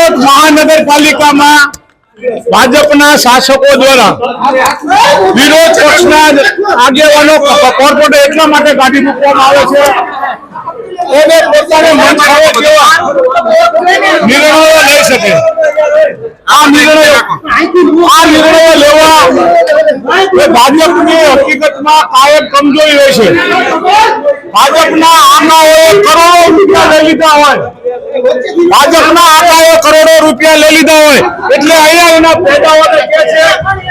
વિરોધ મહાનગરપાલિકામાં ભાજપના શાસકો દ્વારા વિરોધ પક્ષના આગેવાનો કોર્પોરેટ એટલા માટે કાઢી મૂકવામાં આવે છે. એને પોતાને મન ફાવે કેવા નિર્ણયો લઈ શકે. આ નિર્ણયો આ નિર્ણયો લેવા ભાજપની હકીકતમાં કાયમ કમજોરી હોય છે. ભાજપના આમાં કરોડો રૂપિયા લઈ લીધા હોય. ભાજપના આંકડાઓ કરોડો રૂપિયા લઈ લીધા હોય, એટલે અહીંયા એના પેદાઓને કે છે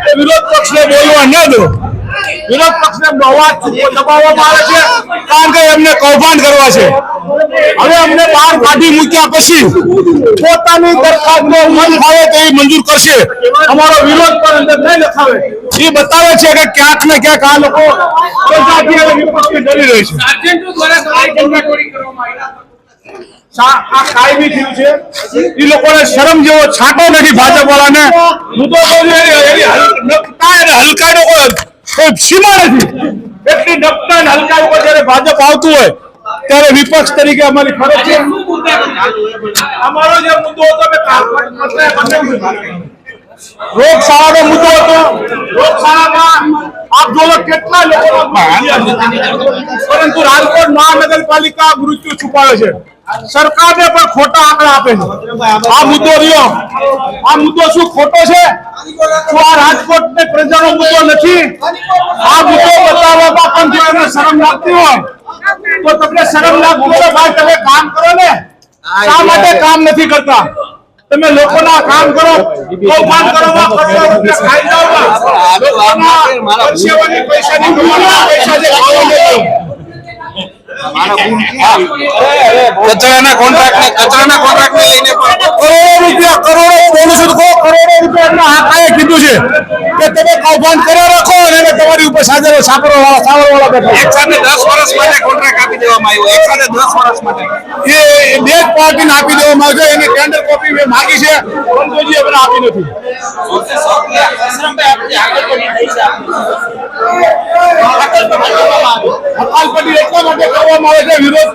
કે વિરોધ પક્ષને બોલવા ન દો. વિરોધ પક્ષને અવાજ દબાવવામાં આવે છે, કારણ કે એમને કૌભાંડ કરવા છે. હવે અમને બહાર કાઢી મૂક્યા પછી પોતાની દરખાસ્તનો મન ફાવે તેવી મંજૂર કરશે. અમારો વિરોધ પણ અંદર નહીં લખાવે. એ બતાવે છે કે ક્યાંક ને ક્યાંક આ લોકો પ્રજાથી અને વિપક્ષથી ડરી રહે છે. આ કાયમી થયું છે. એ લોકોને શરમ જેવો છાંટો નથી ભાજપ વાળાને હું તો કહું છું એની- એની હલ- નખતા અને હલકાઈનો કોઈ કોઈ સીમા નથી. એટલી નખતા અને હલકાઈ ઉપર જ્યારે ભાજપ આવતું હોય ત્યારે વિપક્ષ તરીકે અમારી ફરજ છે? અમારો જે મુદ્દો હતો રોગશાળાનો મુદ્દો હતો. રોગશાળામાં આપ જોવો કેટલા લોકો પરંતુ રાજકોટ મહાનગરપાલિકા મૃત્યુ છુપાવે છે. સરકારને પણ ખોટા આંકડા આપે છે. આ મુદ્દો રહ્યો. આ મુદ્દો શું ખોટો છે? શું આ રાજકોટ ને પ્રજાનો મુદ્દો નથી? આ મુદ્દો બતાવવામાં પણ જો એમને શરમ લાગતી હોય તો તમને શરમ લાગતું હોય ભાઈ તમે કામ કરો ને. શા માટે કામ નથી કરતા? તમે લોકોના કામ કરો કૌભાંડ કરવામાં પૈસા પૈસા જે. કચરાના કોન્ટ્રાક્ટ ને કચરાના કોન્ટ્રાક્ટ ને લઈને કરોડો રૂપિયા કરોડો બોલું છું કહો, કરોડો રૂપિયા એમના આકાએ કીધું છે કે તમે કૌભાંડ કર્યા રાખો અને એને તમારી ઉપર સાજરો સાપરો વાળા સાવર વાળા બેઠા એક સાથે દસ વર્ષ માટે કોન્ટ્રાક્ટ આપી દેવામાં આવ્યો. એક સાથે દસ વર્ષ માટે. એ બે જ પાર્ટીને આપી દેવામાં આવ્યો એની ટેન્ડર કોપી મેં માગી છે. પરંતુ હજી આપી નથી. હકાલપટ્ટી એટલા માટે કરવામાં આવે છે, વિરોધ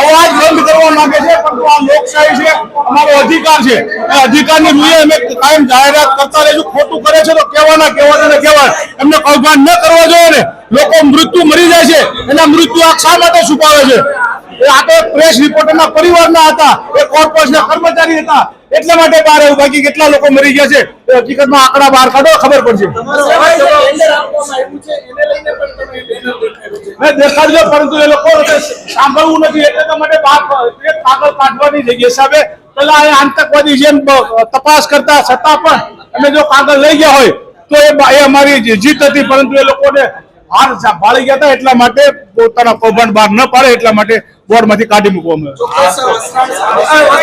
અવાજ બંધ કરવા માંગે છે પરંતુ આ લોકશાહી છે, અમારો અધિકાર છે. એ અધિકારની રૂએ અમે કાયમ જાહેરાત કરતા રહીશું. ખોટું કરે છે તો કહેવાના કહેવાના ને કહેવાય એમને કૌભાન ન કરવા જોઈએ ને. લોકો મૃત્યુ મરી જાય છે. એના મૃત્યુ આ શા માટે છુપાવે છે? એ આ તો પ્રેસ રિપોર્ટરના પરિવારના હતા. એ કોર્પોરેશનના કર્મચારી હતા. એટલા માટે બહાર આવ્યું બાકી કેટલા લોકો મરી ગયા છે એ હકીકતમાં આંકડા બહાર કાઢો ખબર પડશે. મેં પરંતુ એ લોકો સાંભળવું નથી એટલે માટે કાગળ કાઢવાની જગ્યા હિસાબે પેલા એ આતંકવાદી જેમ તપાસ કરતા છતાં પણ અમે જો કાગળ લઈ ગયા હોય તો એ અમારી જીત હતી પરંતુ એ લોકોને હાર ભાળી ગયા હતા એટલા માટે પોતાના કૌભાંડ બહાર ન પાડે એટલા માટે બોર્ડમાંથી કાઢી મૂકવામાં આવ્યું.